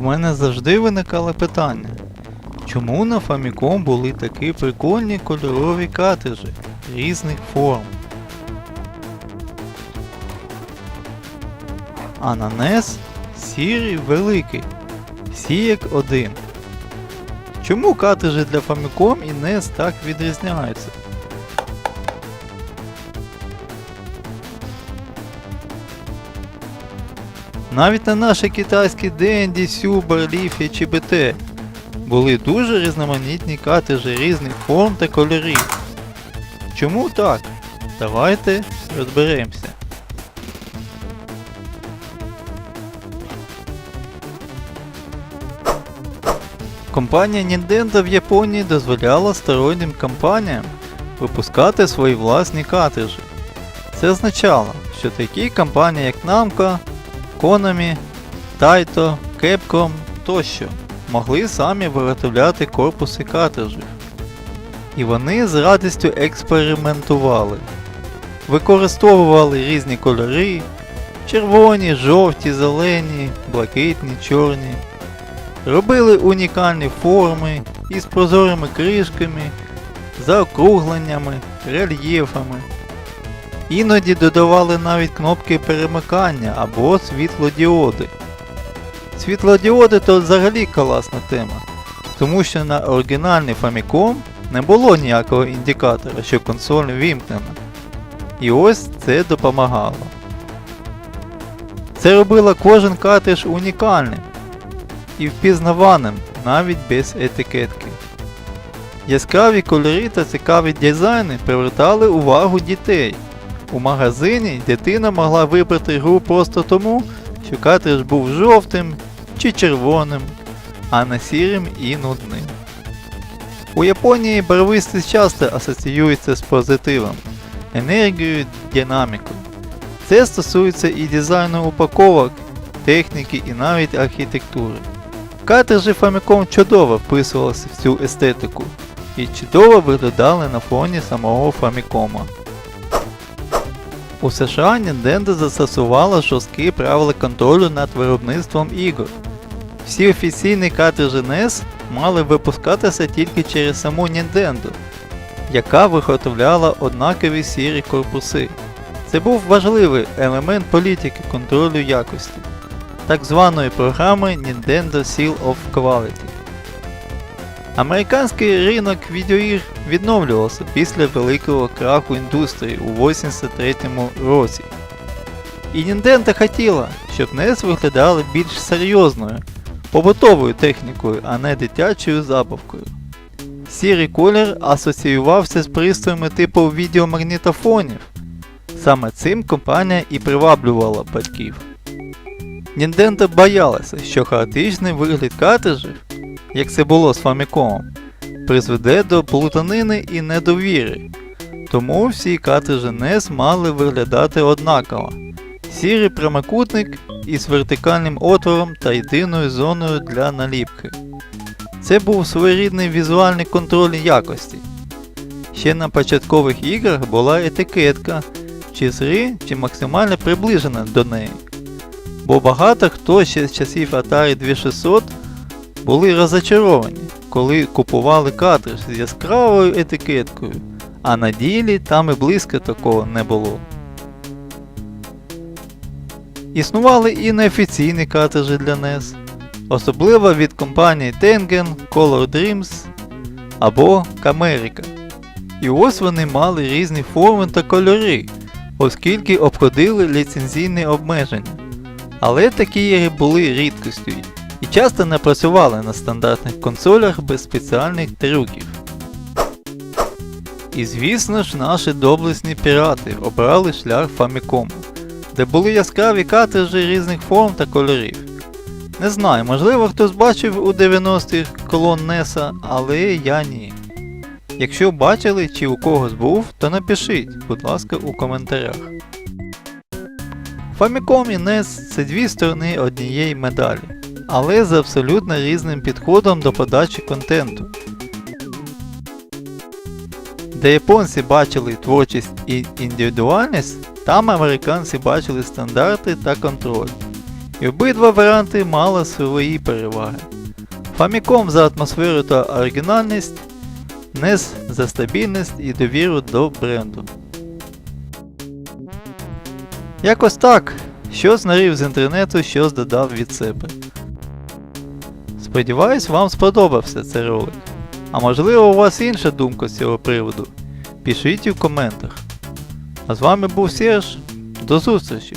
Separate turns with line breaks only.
В мене завжди виникало питання, чому на Famicom були такі прикольні кольорові картриджі різних форм. А на NES сірий великий, всі як один. Чому картриджі для Famicom і NES так відрізняються? Навіть на наші китайські Денді, Сюбер, Ліфі чи БТ були дуже різноманітні картриджі різних форм та кольорів. Чому так? Давайте розберемося. Компанія Nintendo в Японії дозволяла стороннім компаніям випускати свої власні картриджі. Це означало, що такі компанії як Namco, Konami, Taito, Capcom тощо могли самі виготовляти корпуси картриджів. І вони з радістю експериментували. Використовували різні кольори червоні, жовті, зелені, блакитні, чорні. Робили унікальні форми із прозорими кришками, заокругленнями, рельєфами. Іноді додавали навіть кнопки перемикання або світлодіоди. Світлодіоди то взагалі класна тема, тому що на оригінальний Famicom не було ніякого індикатора, що консоль вімкнена. І ось це допомагало. Це робило кожен картридж унікальним і впізнаваним навіть без етикетки. Яскраві кольори та цікаві дизайни привертали увагу дітей. У магазині дитина могла вибрати гру просто тому, що картридж був жовтим чи червоним, а не сірим і нудним. У Японії барвистість часто асоціюється з позитивом, енергією, динамікою. Це стосується і дизайну упаковок, техніки і навіть архітектури. Картриджі Famicom чудово вписувалися в цю естетику і чудово виглядали на фоні самого Famicom. У США Nintendo застосувала жорсткі правила контролю над виробництвом ігор. Всі офіційні картриджі NES мали випускатися тільки через саму Nintendo, яка виготовляла однакові сірі корпуси. Це був важливий елемент політики контролю якості, так званої програми Nintendo Seal of Quality. Американський ринок відеоігр відновлювався після великого краху індустрії у 83-му році. І Nintendo хотіла, щоб NES виглядали більш серйозною, побутовою технікою, а не дитячою забавкою. Сірий колір асоціювався з пристроями типу відеомагнітофонів. Саме цим компанія і приваблювала батьків. Nintendo боялася, що хаотичний вигляд картриджів, як це було з Famicom, призведе до плутанини і недовіри. Тому всі картриджі NES мали виглядати однаково. Сірий прямокутник із вертикальним отвором та єдиною зоною для наліпки. Це був своєрідний візуальний контроль якості. Ще на початкових іграх була етикетка, чи зри, чи максимально приближена до неї. Бо багато хто ще з часів Atari 2600 були розочаровані, коли купували картридж з яскравою етикеткою, а на ділі там і близько такого не було. Існували і неофіційні картриджі для NES, особливо від компаній Tengen, Color Dreams або Camerica. І ось вони мали різні форми та кольори, оскільки обходили ліцензійні обмеження. Але такі були рідкістю і часто не працювали на стандартних консолях без спеціальних трюків. І звісно ж наші доблесні пірати обрали шлях Famicom, де були яскраві картриджі різних форм та кольорів. Не знаю, можливо хтось бачив у 90-х колон NES, але я ні. Якщо бачили чи у когось був, то напишіть, будь ласка, у коментарях. Famicom і NES це дві сторони однієї медалі, але з абсолютно різним підходом до подачі контенту. Де японці бачили творчість і індивідуальність, там американці бачили стандарти та контроль. І обидва варіанти мали свої переваги. Famicom за атмосферу та оригінальність, NES за стабільність і довіру до бренду. Якось так. Щось нарів з інтернету, щось додав від себе. Сподіваюсь, вам сподобався цей ролик. А можливо у вас інша думка з цього приводу? Пишіть у коментах. А з вами був Серж. До зустрічі!